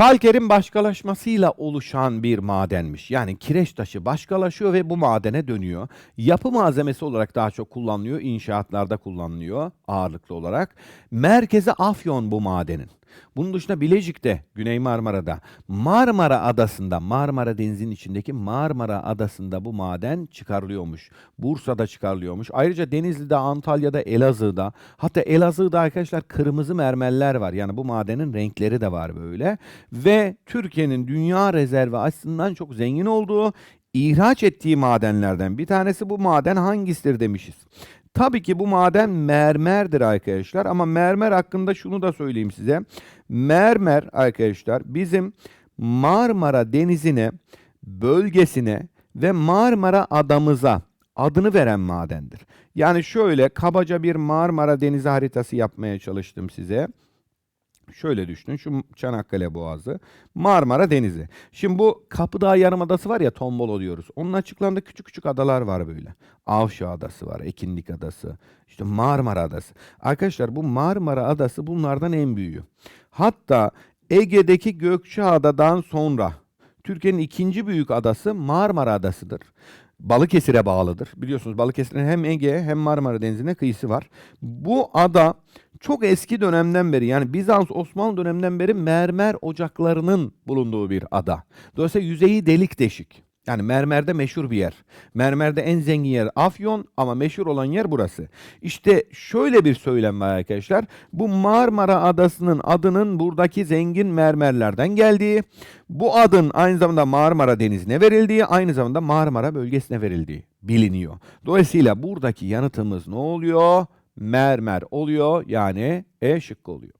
Kalkerin başkalaşmasıyla oluşan bir madenmiş. Yani kireç taşı başkalaşıyor ve bu madene dönüyor. Yapı malzemesi olarak daha çok kullanılıyor. İnşaatlarda kullanılıyor ağırlıklı olarak. Merkezi Afyon bu madenin. Bunun dışında Bilecik'te, Güney Marmara'da, Marmara Adası'nda, Marmara Denizi'nin içindeki Marmara Adası'nda bu maden çıkarılıyormuş. Bursa'da çıkarılıyormuş. Ayrıca Denizli'de, Antalya'da, Elazığ'da, hatta Elazığ'da arkadaşlar kırmızı mermerler var. Yani bu madenin renkleri de var böyle. Ve Türkiye'nin dünya rezervi açısından çok zengin olduğu, ihraç ettiği madenlerden bir tanesi bu maden hangisidir demişiz. Tabii ki bu maden mermerdir arkadaşlar ama mermer hakkında şunu da söyleyeyim size. Mermer arkadaşlar bizim Marmara Denizi'ne, bölgesine ve Marmara adamıza adını veren madendir. Yani şöyle kabaca bir Marmara Denizi haritası yapmaya çalıştım size. Şöyle düşünün şu Çanakkale Boğazı, Marmara Denizi. Şimdi bu Kapıdağ Yarımadası var ya Tombolo diyoruz. Onun açıklarında küçük küçük adalar var böyle. Avşa Adası var, Ekinlik Adası, işte Marmara Adası. Arkadaşlar bu Marmara Adası bunlardan en büyüğü. Hatta Ege'deki Gökçeada'dan sonra Türkiye'nin ikinci büyük adası Marmara Adası'dır. Balıkesir'e bağlıdır. Biliyorsunuz Balıkesir'in hem Ege hem Marmara Denizi'ne kıyısı var. Bu ada çok eski dönemden beri yani Bizans Osmanlı döneminden beri mermer ocaklarının bulunduğu bir ada. Dolayısıyla yüzeyi delik deşik. Yani mermerde meşhur bir yer. Mermerde en zengin yer Afyon ama meşhur olan yer burası. İşte şöyle bir söylem var arkadaşlar. Bu Marmara Adası'nın adının buradaki zengin mermerlerden geldiği, bu adın aynı zamanda Marmara Denizi'ne verildiği, aynı zamanda Marmara bölgesine verildiği biliniyor. Dolayısıyla buradaki yanıtımız ne oluyor? Mermer oluyor yani E şıkkı oluyor.